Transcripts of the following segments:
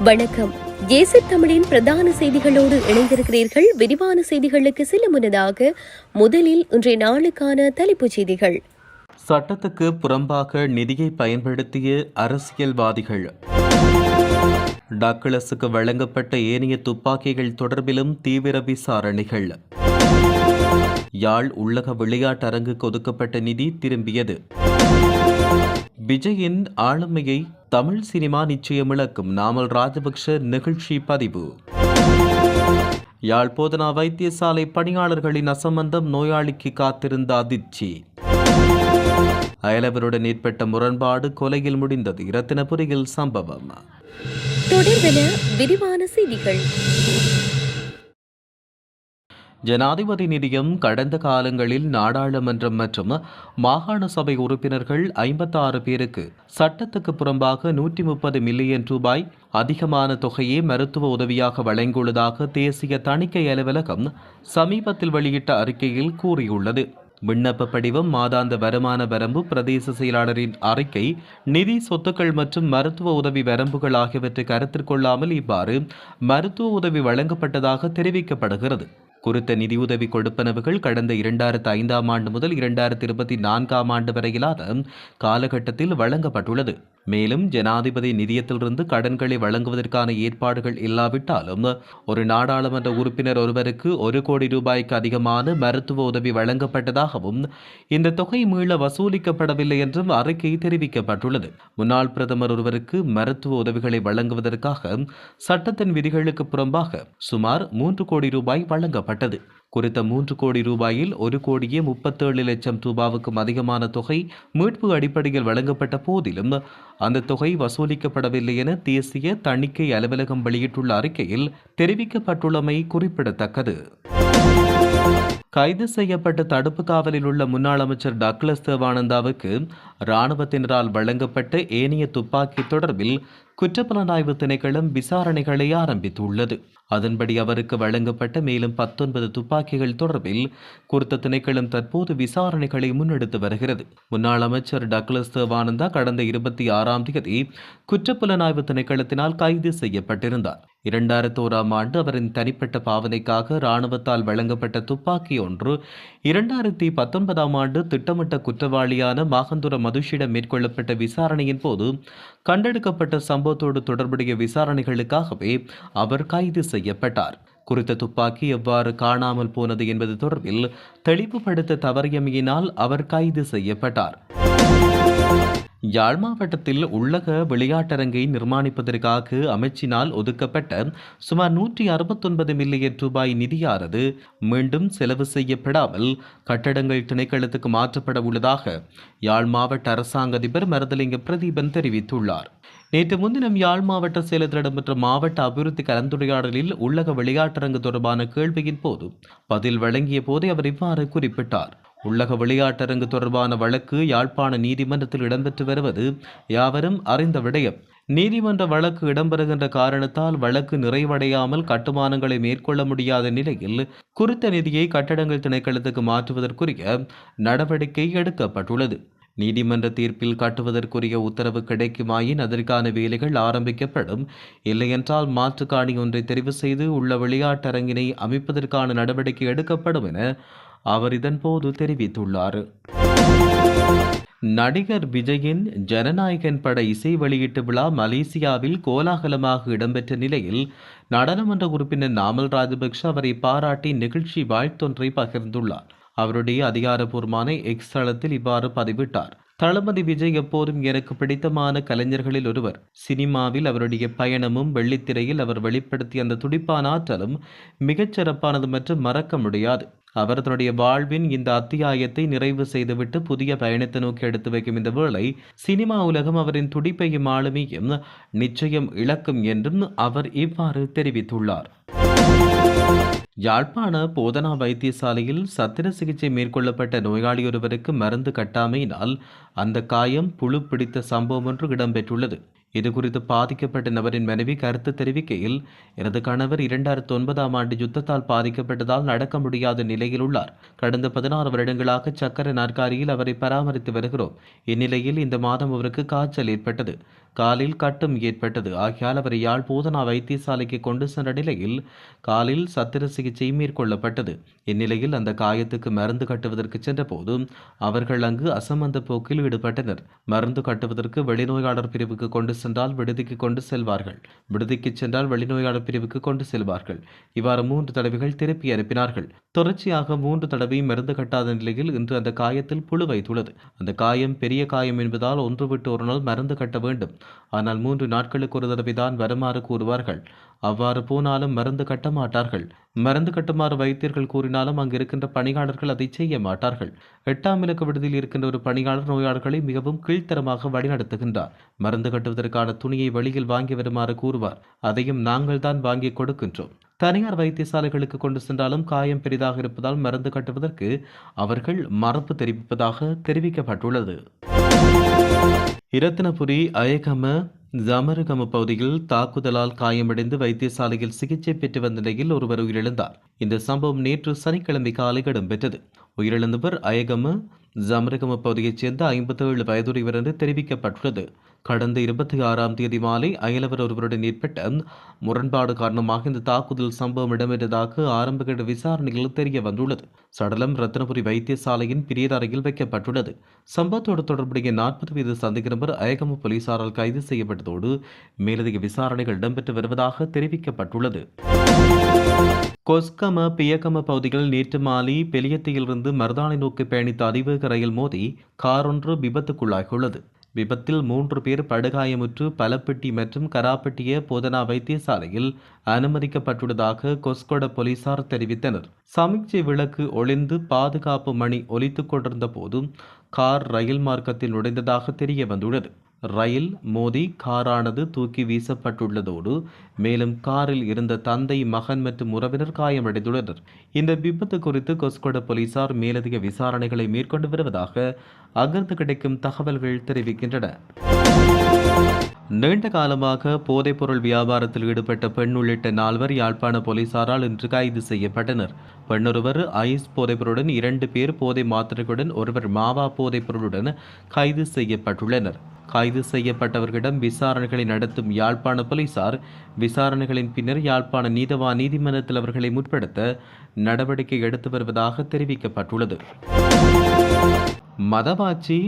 வணக்கம். ஏசி தமிழின் பிரதான செய்திகளோடு இணைந்திருக்கிறீர்கள். விரிவான செய்திகளுக்கு செல்ல முன்னதாக முதலில் இன்றைய நாளுக்கான தலைப்புச் செய்திகள். சட்டத்துக்கு புறம்பாக நிதியை பயன்படுத்திய அரசியல்வாதிகள். டக்ளஸுக்கு வழங்கப்பட்ட ஏனைய துப்பாக்கிகள் தொடர்பிலும் தீவிர விசாரணைகள். யாழ் உள்ளக விளையாட்டரங்குக்கு ஒதுக்கப்பட்ட நிதி திரும்பியது. விஜயின் ஆளுமையை தமிழ் சினிமா நிச்சயமிழக்கும் நாமல் ராஜபக்ஷ நிகழ்ச்சி பதிவு. யாழ் போதனா வைத்தியசாலை பணியாளர்களின் அசம்பந்தம் நோயாளிக்கு காத்திருந்த அதிர்ச்சி. அயலவருடன் ஏற்பட்ட முரண்பாடு கொலையில் முடிந்தது. இரத்தினபுரியில் சம்பவம். தொடர்பென விரிவான செய்திகள். ஜனாதிபதி நிதியம் கடந்த காலங்களில் நாடாளுமன்றம் மற்றும் மாகாண சபை உறுப்பினர்கள் ஐம்பத்தாறு பேருக்கு சட்டத்துக்கு புறம்பாக நூற்றி முப்பது மில்லியன் ரூபாய் அதிகமான தொகையை மருத்துவ உதவியாக வழங்கியுள்ளதாக தேசிய தணிக்கை அலுவலகம் சமீபத்தில் வெளியிட்ட அறிக்கையில் கூறியுள்ளது. விண்ணப்ப படிவம் மாதாந்த வருமான வரம்பு பிரதேச செயலாளரின் அறிக்கை நிதி சொத்துக்கள் மற்றும் மருத்துவ உதவி வரம்புகள் ஆகியவற்றை கருத்தில் கொள்ளாமல் இவ்வாறு மருத்துவ உதவி வழங்கப்பட்டதாக தெரிவிக்கப்படுகிறது. குறித்த நிதியுதவி கொடுப்பனவுகள் கடந்த இரண்டாயிரத்து ஐந்தாம் ஆண்டு முதல் இரண்டாயிரத்து இருபத்தி நான்காம் ஆண்டு வரையிலான காலகட்டத்தில் வழங்கப்பட்டுள்ளது. மேலும் ஜனாதிபதி நிதியத்திலிருந்து கடன்களை வழங்குவதற்கான ஏற்பாடுகள் இல்லாவிட்டாலும் ஒரு நாடாளுமன்ற உறுப்பினர் ஒருவருக்கு ஒரு கோடி ரூபாய்க்கு அதிகமான மருத்துவ உதவி வழங்கப்பட்டதாகவும் இந்த தொகை மீள வசூலிக்கப்படவில்லை என்றும் அறிக்கை தெரிவிக்கப்பட்டுள்ளது. முன்னாள் பிரதமர் ஒருவருக்கு மருத்துவ உதவிகளை வழங்குவதற்காக சட்டத்தின் விதிகளுக்கு புறம்பாக சுமார் மூன்று கோடி ரூபாய் வழங்கப்பட்டது. குறித்த மூன்று கோடி ரூபாயில் ஒரு கோடியே முப்பத்தேழு லட்சம் ரூபாவுக்கும் அதிகமான தொகை மீட்பு அடிப்படையில் வழங்கப்பட்ட போதிலும் அந்த தொகை வசூலிக்கப்படவில்லை என தேசிய தணிக்கை அலுவலகம் வெளியிட்டுள்ள அறிக்கையில் தெரிவிக்கப்பட்டுள்ளமை குறிப்பிடத்தக்கது. கைது செய்யப்பட்ட தடுப்பு காவலில் உள்ள முன்னாள் அமைச்சர் டக்ளஸ் தேவானந்தாவுக்கு இராணுவத்தினரால் வழங்கப்பட்ட ஏனைய துப்பாக்கி தொடர்பில் குற்றப்புலனாய்வு திணைக்களம் விசாரணைகளை ஆரம்பித்துள்ளது. அதன்படி அவருக்கு வழங்கப்பட்ட மேலும் பத்தொன்பது துப்பாக்கிகள் தொடர்பில் குறித்த திணைக்களம் தற்போது விசாரணைகளை முன்னெடுத்து வருகிறது. முன்னாள் அமைச்சர் டக்ளஸ் தேவானந்தா கடந்த இருபத்தி ஆறாம் தேதி குற்றப்புலனாய்வு திணைக்களத்தினால் கைது செய்யப்பட்டிருந்தார். இரண்டாயிரத்து ஓராம் ஆண்டு அவரின் தனிப்பட்ட பாவனைக்காக இராணுவத்தால் வழங்கப்பட்ட துப்பாக்கி ஒன்று இரண்டாயிரத்தி பத்தொன்பதாம் ஆண்டு திட்டமிட்ட குற்றவாளியான மாகந்துர மதுஷிடம் மேற்கொள்ளப்பட்ட விசாரணையின் போது கண்டெடுக்கப்பட்ட சம்பவத்தோடு தொடர்புடைய விசாரணைகளுக்காகவே அவர் கைது செய்யப்பட்டார். குறித்த துப்பாக்கி எவ்வாறு காணாமல் போனது என்பது தொடர்பில் தெளிவுபடுத்த தவறியமையினால் அவர் கைது செய்யப்பட்டார். யாழ் மாவட்டத்தில் உள்ளக விளையாட்டரங்கை நிர்மாணிப்பதற்காக அமைச்சினால் ஒதுக்கப்பட்ட சுமார் நூற்றி அறுபத்தொன்பது மில்லியன் ரூபாய் நிதியானது மீண்டும் செலவு செய்யப்படாமல் கட்டடங்கள் திணைக்களத்துக்கு மாற்றப்பட உள்ளதாக யாழ் மாவட்ட அரசாங்க அதிபர் மருதலிங்க பிரதீபன் தெரிவித்துள்ளார். நேற்று முன்தினம் யாழ் மாவட்ட செயலர் இடம்பெற்ற மாவட்ட அபிவிருத்தி கலந்துரையாடலில் உள்ளக விளையாட்டரங்கு தொடர்பான கேள்வியின் போது பதில் வழங்கிய போதே அவர் இவ்வாறு குறிப்பிட்டார். உள்ளக விளையாட்டரங்கு தொடர்பான வழக்கு யாழ்ப்பாண நீதிமன்றத்தில் இடம்பெற்று வருவது யாவரும் அறிந்த விடயம். நீதிமன்ற வழக்கு இடம்பெறுகின்ற காரணத்தால் வழக்கு நிறைவடையாமல் கட்டுமானங்களை மேற்கொள்ள முடியாத நிலையில் குறித்த நிதியை கட்டடங்கள் திணைக்களத்துக்கு மாற்றுவதற்குரிய நடவடிக்கை எடுக்கப்பட்டுள்ளது. நீதிமன்ற தீர்ப்பில் கட்டுவதற்குரிய உத்தரவு கிடைக்குமாயின் அதற்கான வேலைகள் ஆரம்பிக்கப்படும். இல்லையென்றால் மாற்றுக்காணி ஒன்றை தெரிவு செய்து உள்ள விளையாட்டரங்கினை அமைப்பதற்கான நடவடிக்கை எடுக்கப்படும் என அவர் இதன்போது தெரிவித்துள்ளார். நடிகர் விஜயின் ஜனநாயகன் பட இசை வெளியீட்டு விழா மலேசியாவில் கோலாகலமாக இடம்பெற்ற நிலையில் நாடாளுமன்ற உறுப்பினர் நாமல் ராஜபக்ஷ அவரை பாராட்டி நிகழ்ச்சி வாழ்த்தொன்றை பகிர்ந்துள்ளார். அவருடைய அதிகாரப்பூர்வமான எக்ஸ் தளத்தில் இவ்வாறு பதிவிட்டார். தளபதி விஜய் எப்போதும் எனக்கு பிடித்தமான கலைஞர்களில் ஒருவர். சினிமாவில் அவருடைய பயணமும் வெள்ளித்திரையில் அவர் வெளிப்படுத்திய அந்த துடிப்பான ஆற்றலும் மிகச்சிறப்பானது மற்றும் மறக்க முடியாது. அவர் தன்னுடைய வாழ்வின் இந்த அத்தியாயத்தை நிறைவு செய்துவிட்டு புதிய பயணத்தை நோக்கி எடுத்து வைக்கும் இந்த வேளை சினிமா உலகம் அவரின் துடிப்பையும் ஆளுமையும் நிச்சயம் இழக்கும் என்றும் அவர் இவ்வாறு தெரிவித்துள்ளார். யாழ்ப்பாண போதனா வைத்தியசாலையில் சத்திர சிகிச்சை மேற்கொள்ளப்பட்ட நோயாளியொருவருக்கு மருந்து கட்டாமையினால் அந்த காயம் புழு பிடித்த சம்பவம் ஒன்று இடம்பெற்றுள்ளது. இது குறித்து பாதிக்கப்பட்ட நபரின் மனைவி கருத்து தெரிவிக்கையில் எனது கணவர் இரண்டாயிரத்தி ஒன்பதாம் ஆண்டு யுத்தத்தால் பாதிக்கப்பட்டதால் நடக்க முடியாத நிலையில் உள்ளார். கடந்த பதினாறு வருடங்களாக சக்கர நாற்காலியில் அவரை பராமரித்து வருகிறோம். இந்நிலையில் இந்த மாதம் அவருக்கு காய்ச்சல் ஏற்பட்டது. காலில் கட்டும் ஏற்பட்டது. ஆகையால் அவரை யாழ் போதனா வைத்தியசாலைக்கு கொண்டு சென்ற நிலையில் காலில் சத்திர சிகிச்சை மேற்கொள்ளப்பட்டது. இந்நிலையில் அந்த காயத்துக்கு மருந்து கட்டுவதற்கு சென்றபோது அவர்கள் அங்கு அசமந்த போக்கில் ஈடுபட்டனர். மருந்து கட்டுவதற்கு வெளிநோயாளர் பிரிவுக்கு கொண்டு சென்றால் விடுதிக்கு கொண்டு செல்வார்கள். விடுதிக்கு சென்றால் வெளிநோயாளர் பிரிவுக்கு கொண்டு செல்வார்கள். இவ்வாறு மூன்று தடவைகள் திருப்பி அனுப்பினார்கள். தொடர்ச்சியாக மூன்று தடவை மருந்து கட்டாத நிலையில் இன்று அந்த காயத்தில் புழு வைத்துள்ளது. அந்த காயம் பெரிய காயம் என்பதால் ஒன்று விட்டு ஒரு நாள் மருந்து கட்ட வேண்டும். ஆனால் மூன்று நாட்களுக்கு ஒரு தடவை தான் வருமாறு கூறுவார்கள். அவ்வாறு போனாலும் மருந்து கட்ட மாட்டார்கள். மருந்து கட்டுமாறு வைத்தியர்கள் கூறினாலும் அங்கு இருக்கின்ற பணியாளர்கள் அதை செய்ய மாட்டார்கள். எட்டாம் இலக்க விடுதியில் இருக்கின்ற ஒரு பணியாளர் நோயாளர்களை மிகவும் கீழ்த்தரமாக வழிநடத்துகின்றார். மருந்து கட்டுவதற்கான துணியை வெளியில் வாங்கி வருமாறு கூறுவார். அதையும் நாங்கள் தான் வாங்கி கொடுக்கின்றோம். தனியார் வைத்தியசாலைகளுக்கு கொண்டு சென்றாலும் காயம் பெரிதாக இருப்பதால் மருந்து கட்டுவதற்கு அவர்கள் மறுப்பு தெரிவிப்பதாக தெரிவிக்கப்பட்டுள்ளது. இரத்தினபுரி அயகம ஜமருகம பகுதியில் தாக்குதலால் காயமடைந்து வைத்தியசாலையில் சிகிச்சை பெற்று வந்த நிலையில் ஒருவர் உயிரிழந்தார். இந்த சம்பவம் நேற்று சனிக்கிழமை காலை இடம்பெற்றது. உயிரிழந்தவர் அயகம ஜமரகம் பகுதியைச் சேர்ந்த ஐம்பத்தி ஏழு வயதுடையவர் என்று தெரிவிக்கப்பட்டுள்ளது. கடந்த இருபத்தி ஆறாம் தேதி மாலை அயலவர் ஒருவருடன் ஏற்பட்ட முரண்பாடு காரணமாக இந்த தாக்குதல் சம்பவம் இடம்பெற்றதாக ஆரம்பகட்ட விசாரணையில் தெரிய வந்துள்ளது. சடலம் ரத்னபுரி வைத்தியசாலையின் பிரியர் அறையில் வைக்கப்பட்டுள்ளது. சம்பவத்தோடு தொடர்புடைய நாற்பது வீத சந்தேக நபர் அயகம போலீசாரால் கைது செய்யப்பட்டதோடு மேலதிக விசாரணைகள் இடம்பெற்று வருவதாக தெரிவிக்கப்பட்டுள்ளது. கொஸ்கம பியக்கம பகுதிகளில் நேற்று மாலை பெலியத்தையிலிருந்து மருதானை நோக்கி பயணித்த அதிவேக ரயில் மோதி கார் ஒன்று விபத்துக்குள்ளாகியுள்ளது. விபத்தில் மூன்று பேர் படுகாயமுற்று பலப்பட்டி மற்றும் கராப்பட்டிய போதனா வைத்தியசாலையில் அனுமதிக்கப்பட்டுள்ளதாக கொஸ்கொட போலீசார் தெரிவித்தனர். சமீட்சை விளக்கு ஒளிந்து பாதுகாப்பு மணி ஒலித்துக் கொண்டிருந்த போதும் கார் ரயில் மார்க்கத்தில் நுழைந்ததாக தெரிய வந்துள்ளது ரயில் மோதி காரானது தூக்கி வீசப்பட்டுள்ளதோடு மேலும் காரில் இருந்த தந்தை மகன் மற்றும் உறவினர் காயமடைந்துள்ளனர். இந்த விபத்து குறித்து கொஸ்கொட போலீசார் மேலதிக விசாரணைகளை மேற்கொண்டு வருவதாக அங்கிருந்து கிடைக்கும் தகவல்கள் தெரிவிக்கின்றன. நீண்ட காலமாக போதைப்பொருள் வியாபாரத்தில் ஈடுபட்ட பெண் உள்ளிட்ட நால்வர் யாழ்ப்பாண போலீசாரால் இன்று கைது செய்யப்பட்டனர். பெண்ணொருவர் ஐஸ் போதைப்பொருளுடன் இரண்டு பேர் போதை மாத்திரைகளுடன் ஒருவர் மாவா போதைப்பொருளுடன் கைது செய்யப்பட்டுள்ளனர். கைது செய்யப்பட்டவர்களிடம் விசாரணைகளை நடத்தும் யாழ்ப்பாண போலீசார் விசாரணைகளின் பின்னர் யாழ்ப்பாண நீதவா நீதிமன்றத்தில் அவர்களை முற்படுத்த நடவடிக்கை எடுத்து வருவதாக தெரிவிக்கப்பட்டுள்ளது. மதவாச்சி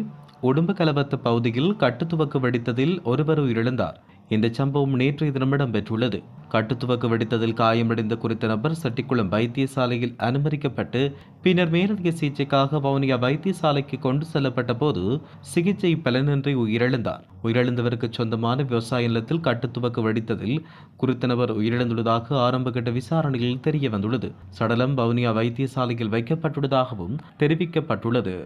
உடும்பு கலவத்து பகுதியில் கட்டுத்துவக்கு வெடித்ததில் ஒருவர் உயிரிழந்தார். இந்த சம்பவம் நேற்றைய தினம் இடம்பெற்றுள்ளது. கட்டுத்துவக்கு வெடித்ததில் காயமடைந்த குறித்த நபர் சட்டிக்குளம் வைத்தியசாலையில் அனுமதிக்கப்பட்டு பின்னர் மேலதிக சிகிச்சைக்காக வவுனியா வைத்தியசாலைக்கு கொண்டு செல்லப்பட்ட போது சிகிச்சை பலனின்றி உயிரிழந்தார். உயிரிழந்தவருக்கு சொந்தமான விவசாய நிலத்தில் கட்டுத்துவக்கு வெடித்ததில் குறித்த நபர் உயிரிழந்துள்ளதாக ஆரம்பகட்ட விசாரணையில் தெரிய வந்துள்ளது. சடலம் வவுனியா வைத்தியசாலையில் வைக்கப்பட்டுள்ளதாகவும் தெரிவிக்கப்பட்டுள்ளது.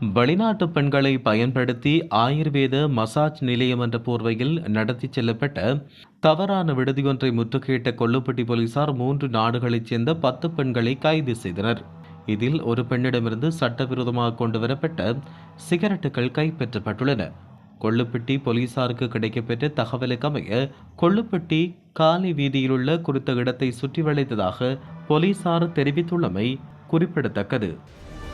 வெளிநாட்டு பெண்களை பயன்படுத்தி ஆயுர்வேத மசாஜ் நிலையம் என்ற போர்வையில் நடத்தி செல்லப்பட்ட தவறான விடுதியொன்றை முற்றுகையிட்ட கொல்லுப்பட்டி போலீசார் மூன்று நாடுகளைச் சேர்ந்த பத்து பெண்களை கைது செய்தனர். இதில் ஒரு பெண்ணிடமிருந்து சட்டவிரோதமாக கொண்டு வரப்பட்ட சிகரெட்டுகள் கைப்பற்றப்பட்டுள்ளன. கொள்ளுப்பட்டி போலீசாருக்கு கிடைக்கப்பெற்ற தகவலுக்கு அமைய கொள்ளுப்பட்டி காலி வீதியிலுள்ள குறித்த இடத்தை சுற்றி வளைத்ததாக போலீசார் தெரிவித்துள்ளமை குறிப்பிடத்தக்கது.